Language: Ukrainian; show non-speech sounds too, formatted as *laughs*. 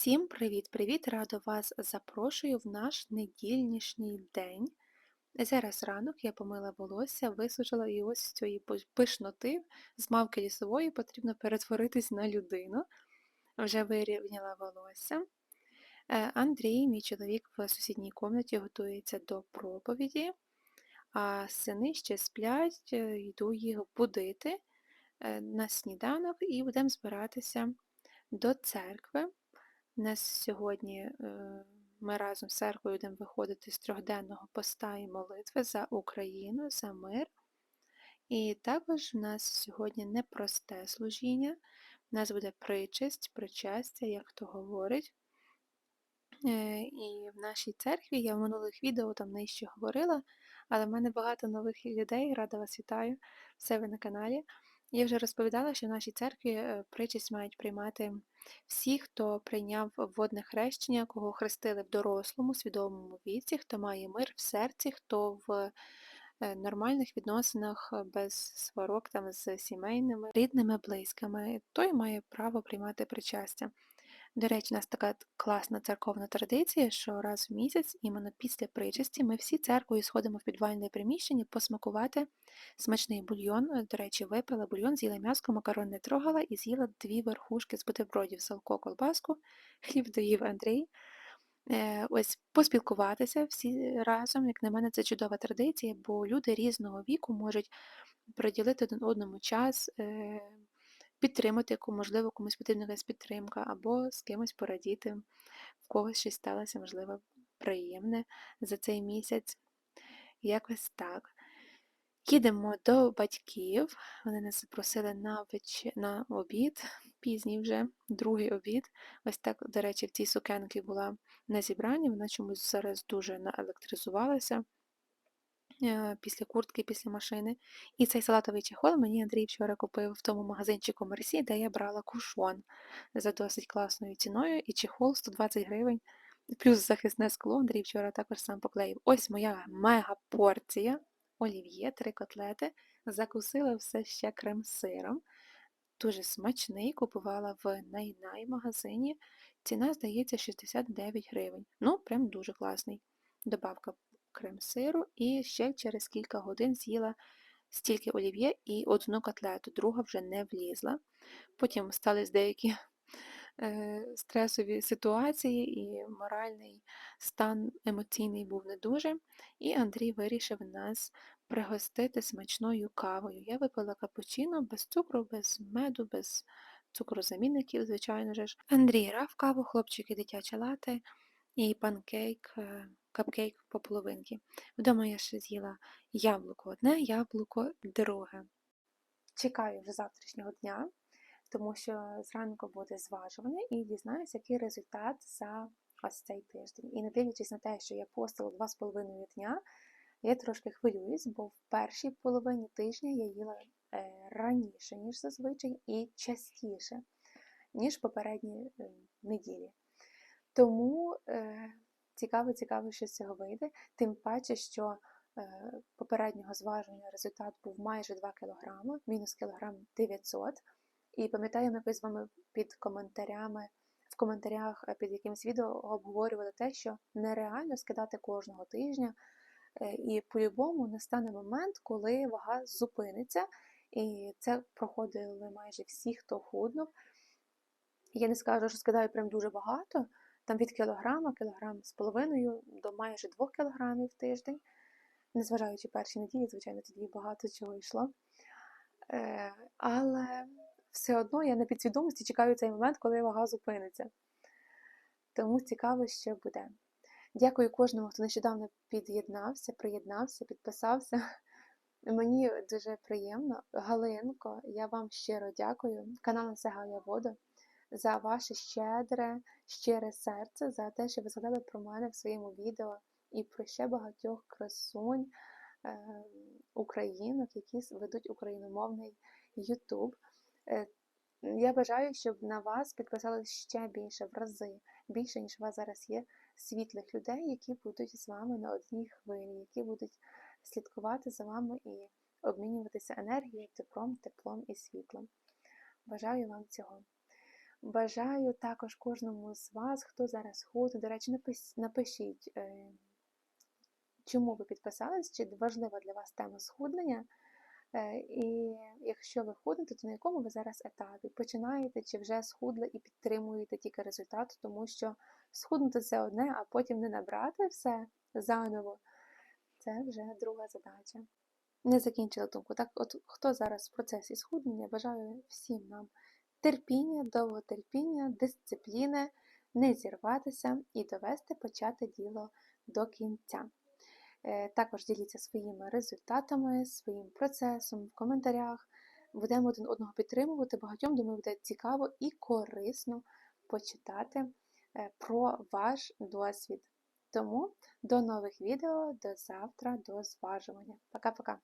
Всім привіт-привіт! Радо вас запрошую в наш недільнішній день. Зараз ранок я помила волосся, висушила і ось з цієї пишноти, з мавки лісової потрібно перетворитись на людину. Вже вирівняла волосся. Е, Андрій, мій чоловік, в сусідній кімнаті готується до проповіді, а сини ще сплять, е, йду їх будити е, на сніданок і будемо збиратися до церкви. Нас сьогодні е, ми разом з церквою будемо виходити з трьохденного поста і молитви за Україну, за мир. І також у нас сьогодні непросте служіння. У нас буде причесть, причастя, як хто говорить. Е, І в нашій церкві я в минулих відео там нижче говорила, але в мене багато нових людей, рада вас вітаю в себе на каналі. Я вже розповідала, що в нашій церкві причість мають приймати всі, хто прийняв водне хрещення, кого хрестили в дорослому, свідомому віці, хто має мир в серці, хто в е, нормальних відносинах е, без сварок там з сімейними, рідними, близькими, той має право приймати причастя. До речі, у нас така класна церковна традиція, що раз в місяць, іменно після причасті, ми всі церквою сходимо в підвальне приміщення посмакувати смачний бульйон. До речі, випила бульйон, з'їла м'яско, макарон не трогала і з'їла дві верхушки з бутербродів, салко, колбаску, *laughs* хліб доїв Андрій. Е, Ось поспілкуватися всі разом, як на мене, це чудова традиція, бо люди різного віку можуть приділити один одному час, е, підтримати, яку, можливо, комусь потрібна якась підтримка, або з кимось порадіти, в когось щось сталося, можливо, приємне за цей місяць. Якось так. Їдемо до батьків. Вони нас запросили на веч... на обід, пізній вже, другий обід. Ось так, до речі, в цій сукенці була на зібранні, вона чомусь зараз дуже наелектризувалася після куртки, після машини. І цей салатовий чехол мені Андрій вчора купив в тому магазинчику Мерсі, де я брала кушон за досить класною ціною, і чехол 120 гривень. Плюс захисне скло, Андрій вчора також сам поклеїв. Ось моя мега порція олів'є, три котлети, закусила все ще крем-сиром. Дуже смачний, купувала в Найнай магазині. Ціна, здається, 69 гривень. Ну, прям дуже класний. Добавка крем-сиру і ще через кілька годин з'їла стільки олів'є і одну котлету, друга вже не влізла. Потім стались деякі е, стресові ситуації, і моральний стан емоційний був не дуже. І Андрій вирішив нас пригостити смачною кавою. Я випила капучино без цукру, без меду, без цукрозамінників, звичайно ж. Андрій грав каву, хлопчики дитяче лати і панкейк, е, капкейк по половинки. Вдома я ще з'їла яблуко одне, яблуко друге. Чекаю вже завтрашнього дня, тому що зранку буде зважування і дізнаюся, який результат за ось цей тиждень. І не дивлячись на те, що я постила 2,5 дня, я трошки хвилююсь, бо в першій половині тижня я їла е, раніше, ніж зазвичай, і частіше, ніж попередні е, неділі. Тому е, цікаво, цікаво, що з цього вийде. Тим паче, що е, попереднього зваження результат був майже 2 кг, мінус кілограм 900. І пам'ятаю, ми з вами під коментарями, в коментарях е, під якимось відео обговорювали те, що нереально скидати кожного тижня. Е, І по-любому настане момент, коли вага зупиниться, і це проходили майже всі, хто худнув. Я не скажу, що скидаю прям дуже багато, там від кілограма, кілограм з половиною до майже двох кілограмів в тиждень, незважаючи перші неділі, звичайно, тоді багато чого йшло. Е, Але все одно я на підсвідомості чекаю цей момент, коли вага зупиниться. Тому цікаво, що буде. Дякую кожному, хто нещодавно під'єднався, приєднався, підписався. *laughs* Мені дуже приємно. Галинко, я вам щиро дякую. Канал Сегая Воду за ваше щедре, щире серце, за те, що ви згадали про мене в своєму відео і про ще багатьох красунь е, українок, які ведуть україномовний YouTube. Е, я бажаю, щоб на вас підписалось ще більше в рази, більше, ніж у вас зараз є світлих людей, які будуть з вами на одній хвилі, які будуть слідкувати за вами і обмінюватися енергією, теплом, теплом і світлом. Бажаю вам цього. Бажаю також кожному з вас, хто зараз ходить, до речі, напишіть, е, чому ви підписались, чи важлива для вас тема схуднення. Е, І якщо ви худнете, то на якому ви зараз етапі? Починаєте чи вже схудли і підтримуєте тільки результат, тому що схуднути це одне, а потім не набрати все заново. Це вже друга задача. Не закінчила думку. Так, от хто зараз в процесі схуднення, бажаю всім нам терпіння, довготерпіння, дисципліни, не зірватися і довести почати діло до кінця. Е, Також діліться своїми результатами, своїм процесом в коментарях. Будемо один одного підтримувати. Багатьом, думаю, буде цікаво і корисно почитати е, про ваш досвід. Тому до нових відео, до завтра, до зважування. Пока-пока!